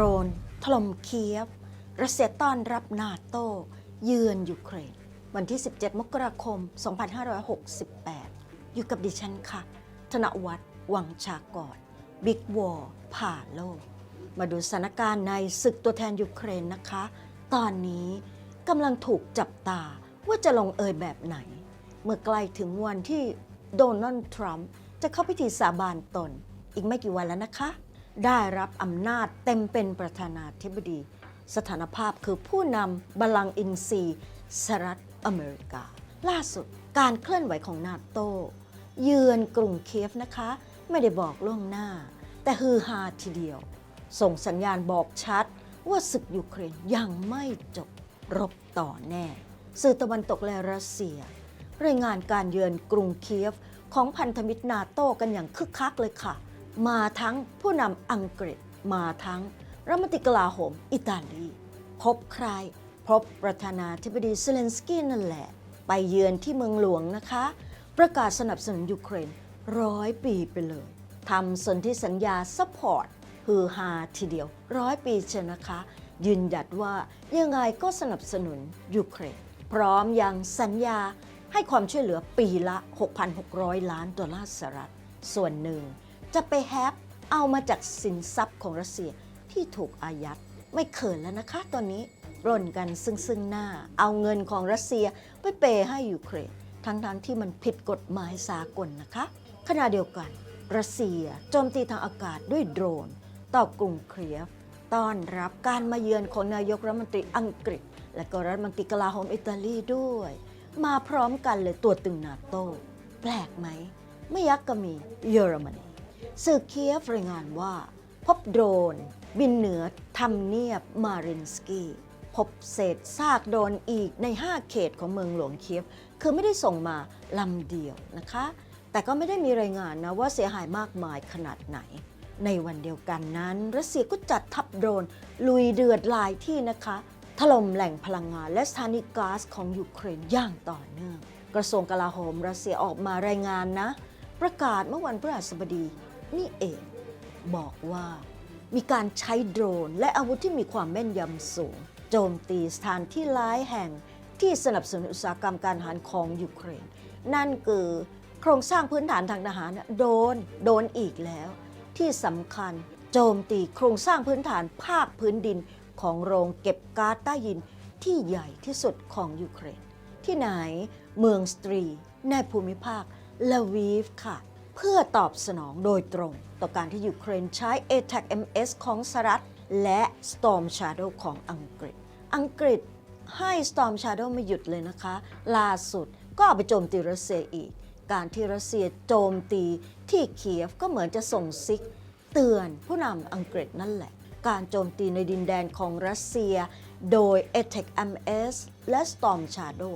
รน ถล่มเคียฟ รัสเซียต้อนรับนาโตเยือนยูเครน วันที่ 17 มกราคม 2568 อยู่กับดิฉันค่ะ ธนวัฒน์วังชากรบิ๊กวอร์ผ่าโลก มาดูสถานการณ์ในศึกตัวแทนยูเครนนะคะ ตอนนี้กำลังถูกจับตาว่าจะลงเอยแบบไหน เมื่อใกล้ถึงวันที่โดนัลด์ทรัมป์จะเข้าพิธีสาบานตน อีกไม่กี่วันแล้วนะคะ ได้รับอำนาจเต็มเป็นประธานาธิบดี สถานภาพคือผู้นำบัลลังอินซีสหรัฐอเมริกา ล่าสุดการเคลื่อนไหวของนาโต เยือนกรุงเคียฟนะคะ ไม่ได้บอกล่วงหน้า แต่ฮือฮาทีเดียว ส่งสัญญาณบอกชัดว่าศึกยูเครนยังไม่จบรบต่อแน่ สื่อตะวันตกและรัสเซีย รายงานการเยือนกรุงเคียฟของพันธมิตรนาโต้กันอย่างคึกคักเลยค่ะ มาทั้งผู้นำอังกฤษมาทั้งรัฐมนตรีกลาโหมอิตาลี พบใคร พบประธานาธิบดีเซเลนสกี้นั่นแหละ ไปเยือนที่เมืองหลวงนะคะ ประกาศสนับสนุนยูเครนร้อยปีไปเลยทำสนธิสัญญาซัพพอร์ตฮือฮาทีเดียวร้อยปีเชนะคะ ยืนหยัดว่ายังไงก็สนับสนุนยูเครน พร้อมยังสัญญาให้ความช่วยเหลือปีละ 6,600 ล้านดอลลาร์สหรัฐ ส่วนหนึ่ง จะไปแฮปเอามาจากสินทรัพย์ของรัสเซียที่ถูกอายัดไม่เขินแล้วนะคะตอนนี้ปล้นกันซึ่งซึ่งหน้า เอาเงินของรัสเซียไปเปย์ให้ยูเครนทั้งๆทที่มันผิดกฎหมายสากลนะคะ ขณะเดียวกัน รัสเซียโจมตีทางอากาศด้วยโดรน ต่อกรุงเคลียฟต้อนรับการมาเยือนของนายกรัฐมนตรีอังกฤษ และก็รัฐมนตรีกลาโหมอิตาลีด้วย มาพร้อมกันเลยตัวตึงนาโต แปลกไหม ไม่ยักก็มีเยอรมนี สื่อเคียฟรายงานว่า พบโดรน บินเหนือทำเนียบมารินสกีพบเศษซากโดรนอีกใน 5 เขตของเมืองหลวงเคียฟ คือไม่ได้ส่งมาลำเดียวนะคะ แต่ก็ไม่ได้มีรายงานนะว่าเสียหายมากมายขนาดไหน ในวันเดียวกันนั้น รัสเซียก็จัดทัพโดรน ลุยเดือดหลายที่นะคะ ถล่มแหล่งพลังงานและสถานีก๊าซของยูเครนอย่างต่อเนื่องกระทรวงกลาโหมรัสเซียออกมารายงานนะ ประกาศเมื่อวันพฤหัสบดี นี่เอง บอกว่ามีการใช้โดรนและอาวุธที่มีความแม่นยำสูง โจมตีสถานที่หลายแห่งที่สนับสนุนอุตสาหกรรมการทหารของยูเครน นั่นคือโครงสร้างพื้นฐานทางทหารโดนโดนอีกแล้ว ที่สำคัญโจมตีโครงสร้างพื้นฐานภาคพื้นดินของโรงเก็บก๊าซใต้ดินที่ใหญ่ที่สุดของยูเครน ที่ไหนเมืองสตรีในภูมิภาคลาวีฟค่ะ พื่อตอบสนองโดยตรง ต่อการที่ยูเครนใช้ ATAC MS ของสหรัฐ และ Storm Shadow ของอังกฤษ อังกฤษให้ Storm Shadow ไม่หยุดเลยนะคะ ล่าสุดก็ไปโจมตีรัสเซียอีก การที่รัสเซียโจมตีที่เคียฟก็เหมือนจะส่งซิก เตือนผู้นำอังกฤษนั่นแหละ การโจมตีในดินแดนของรัสเซีย โดย a t a c MS และ Storm Shadow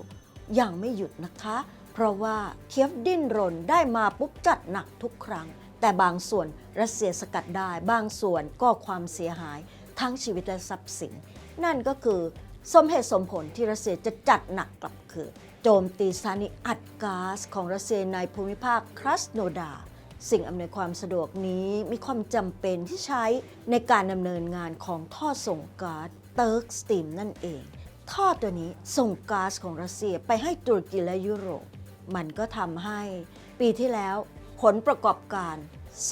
ยังไม่หยุดนะคะ เพราะว่าเคียฟดิ้นรนได้มาปุ๊บจัดหนักทุกครั้ง แต่บางส่วนรัสเซียสกัดได้ บางส่วนก็ความเสียหายทั้งชีวิตและทรัพย์สิน นั่นก็คือสมเหตุสมผลที่รัสเซียจะจัดหนักกลับคืนโจมตีสถานีอัดก๊าซของรัสเซียในภูมิภาคครัสโนดา สิ่งอำนวยความสะดวกนี้มีความจำเป็นที่ใช้ในการดำเนินงานของท่อส่งก๊าซเติร์กสตีมนั่นเอง ท่อตัวนี้ส่งก๊าซของรัสเซียไปให้ตุรกีและยุโรป มันก็ทำให้ปีที่แล้วผลประกอบการ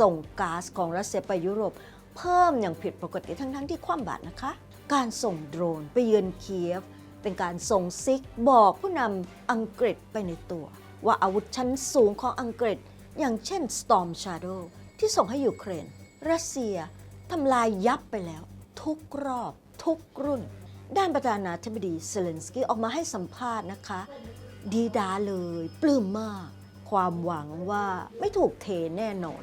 ส่งก๊าซของรัสเซียไปยุโรป เพิ่มอย่างผิดปกติทั้งๆที่คว่ำบาตรนะคะ การส่งโดรนไปเยือนเคียฟ เป็นการส่งซิกบอกผู้นำอังกฤษไปในตัว ว่าอาวุธชั้นสูงของอังกฤษ อย่างเช่น Storm Shadow ที่ส่งให้ยูเครน รัสเซียทำลายยับไปแล้ว ทุกรอบ ทุกรุ่น ด้านประธานาธิบดีเซเลนสกี้ออกมาให้สัมภาษณ์นะคะ ดีดาเลยปลื้มมาก ความหวังว่าไม่ถูกเทแน่นอน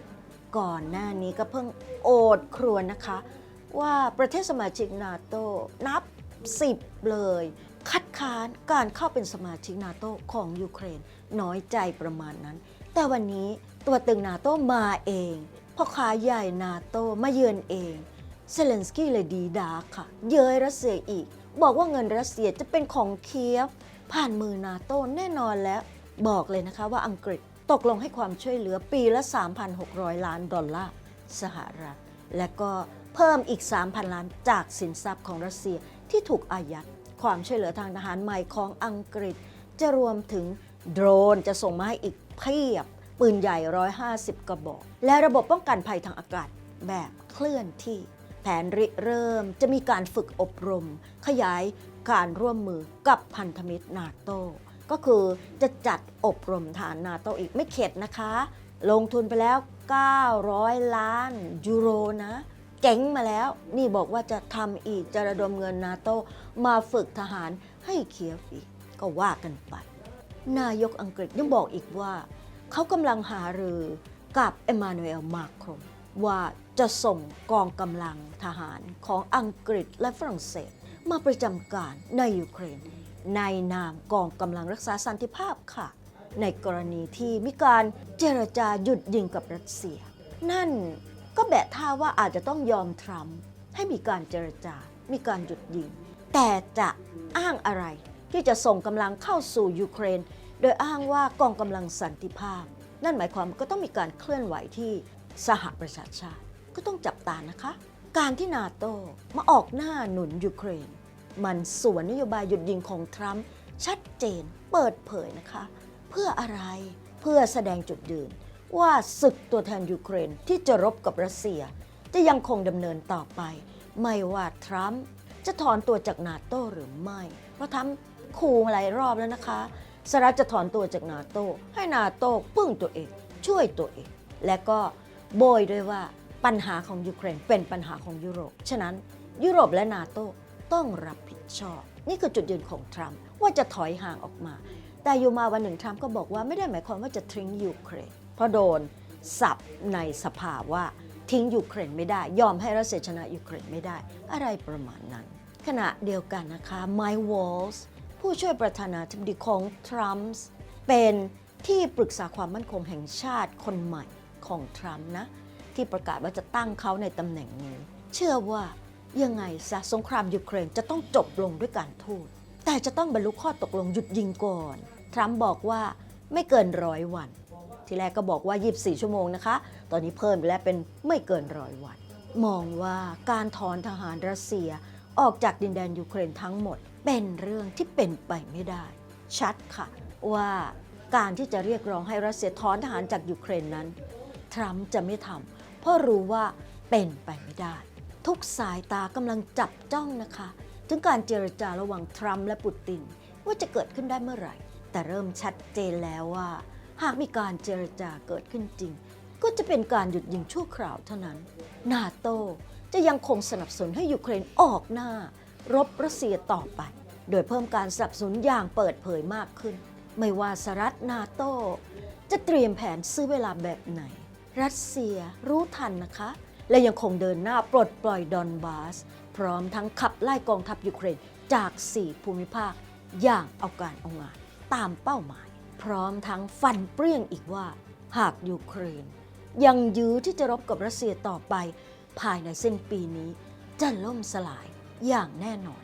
ก่อนหน้านี้ก็เพิ่งโอดครวญนะคะ ว่าประเทศสมาชิกนาโตนับ10เลย คัดค้านการเข้าเป็นสมาชิกนาโตของยูเครนน้อยใจประมาณนั้น แต่วันนี้ตัวตึงนาโตมาเองพ่อค้าใหญ่นาโตมาเยือนเองเซเลนสกี้เลยดีดาค่ะ เย้ยรัสเซียอีก บอกว่าเงินรัสเซียจะเป็นของเคียฟ ผ่านมือนาโต้แน่นอนแล้วบอกเลยนะคะว่าอังกฤษตกลงให้ความช่วยเหลือปีละ 3,600 ล้านดอลลาร์สหรัฐ และก็เพิ่มอีก 3,000 ล้านจากสินทรัพย์ของรัสเซียที่ถูกอายัด ความช่วยเหลือทางทหารใหม่ของอังกฤษ จะรวมถึงโดรนจะส่งมาให้อีกเพียบ ปืนใหญ่ 150 กระบอก และระบบป้องกันภัยทางอากาศแบบเคลื่อนที่ แผนริเริ่มจะมีการฝึกอบรม ขยาย การร่วมมือกับพันธมิตรนาโตก็คือจะจัดอบรมฐานนาโตอีกไม่เข็ดนะคะ ลงทุนไปแล้ว 900 ล้านยูโรนะ เจ๋งมาแล้ว นี่บอกว่าจะทำอีกจะระดมเงินนาโตมาฝึกทหารให้เคียฟอีก ก็ว่ากันไป นายกอังกฤษยังบอกอีกว่า เขากำลังหารือกับเอมานูเอลมาครงว่าจะส่งกองกำลังทหารของอังกฤษและฝรั่งเศส มาประจำการในยูเครน ในนามกองกำลังรักษาสันติภาพค่ะ ในกรณีที่มีการเจรจาหยุดยิงกับรัสเซีย นั่นก็แบะท่าว่าอาจจะต้องยอมทรัมป์ให้มีการเจรจา มีการหยุดยิง แต่จะอ้างอะไรที่จะส่งกำลังเข้าสู่ยูเครน โดยอ้างว่ากองกำลังสันติภาพ นั่นหมายความก็ต้องมีการเคลื่อนไหวที่สหประชาชาติ ก็ต้องจับตานะคะ การที่นาโตมาออกหน้าหนุนยูเครน มันสวนนโยบายหยุดยิงของทรัมป์ชัดเจนเปิดเผยนะคะ เพื่ออะไรเพื่อแสดงจุดยืน ว่าศึกตัวแทนยูเครนที่จะรบกับรัสเซีย จะยังคงดำเนินต่อไป ไม่ว่าทรัมป์จะถอนตัวจากนาโตหรือไม่ เพราะทรัมป์ขู่มาหลายรอบแล้วนะคะสหรัฐจะถอนตัวจากนาโตให้นาโตพึ่งตัวเอง ช่วยตัวเอง และก็โบยด้วยว่าปัญหาของยูเครนเป็นปัญหาของยุโรป ฉะนั้นยุโรปและนาโต ต้องรับผิดชอบ นี่คือจุดยืนของทรัมป์ว่าจะถอยห่างออกมา แต่อยู่มาวันหนึ่งทรัมป์ก็บอกว่าไม่ได้หมายความว่าจะทิ้งยูเครนเพราะโดนสับในสภาว่าทิ้งยูเครนไม่ได้ ยอมให้รัสเซียชนะยูเครนไม่ได้ อะไรประมาณนั้น ขณะเดียวกันนะคะไมค์วอลส์ผู้ช่วยประธานาธิบดีของทรัมป์เป็นที่ปรึกษาความมั่นคงแห่งชาติคนใหม่ของทรัมป์นะ ที่ประกาศว่าจะตั้งเขาในตำแหน่งนี้ เชื่อว่า ยังไงซะสงครามยูเครนจะต้องจบลงด้วยการทูต แต่จะต้องบรรลุข้อตกลงหยุดยิงก่อน ทรัมป์บอกว่าไม่เกินร้อยวัน ทีแรกก็บอกว่า 24 ชั่วโมงนะคะ ตอนนี้เพิ่มไปแล้วเป็นไม่เกินร้อยวัน มองว่าการถอนทหารรัสเซียออกจากดินแดนยูเครนทั้งหมด เป็นเรื่องที่เป็นไปไม่ได้ ชัดค่ะ ว่าการที่จะเรียกร้องให้รัสเซียถอนทหารจากยูเครนนั้น ทรัมป์จะไม่ทำเพราะรู้ว่าเป็นไปไม่ได้ ทุกสายตากำลังจับจ้องนะคะ ถึงการเจรจาระหว่างทรัมป์และปูติน ว่าจะเกิดขึ้นได้เมื่อไหร่ แต่เริ่มชัดเจนแล้วว่า หากมีการเจรจาเกิดขึ้นจริง ก็จะเป็นการหยุดยิงชั่วคราวเท่านั้น นาโตจะยังคงสนับสนุนให้ยูเครนออกหน้า รบรัสเซียต่อไป โดยเพิ่มการสนับสนุนอย่างเปิดเผยมากขึ้น ไม่ว่าสหรัฐนาโตจะเตรียมแผนซื้อเวลาแบบไหน รัสเซียรู้ทันนะคะ และยังคงเดินหน้าปลดปล่อยดอนบาส พร้อมทั้งขับไล่กองทัพยูเครนจาก 4 ภูมิภาค อย่างเอาการเอางาน ตามเป้าหมาย พร้อมทั้งฟันเปรี้ยงอีกว่า หากยูเครน ยังยื้อที่จะรบกับรัสเซียต่อไป ภายในสิ้นปีนี้จะล่มสลายอย่างแน่นอน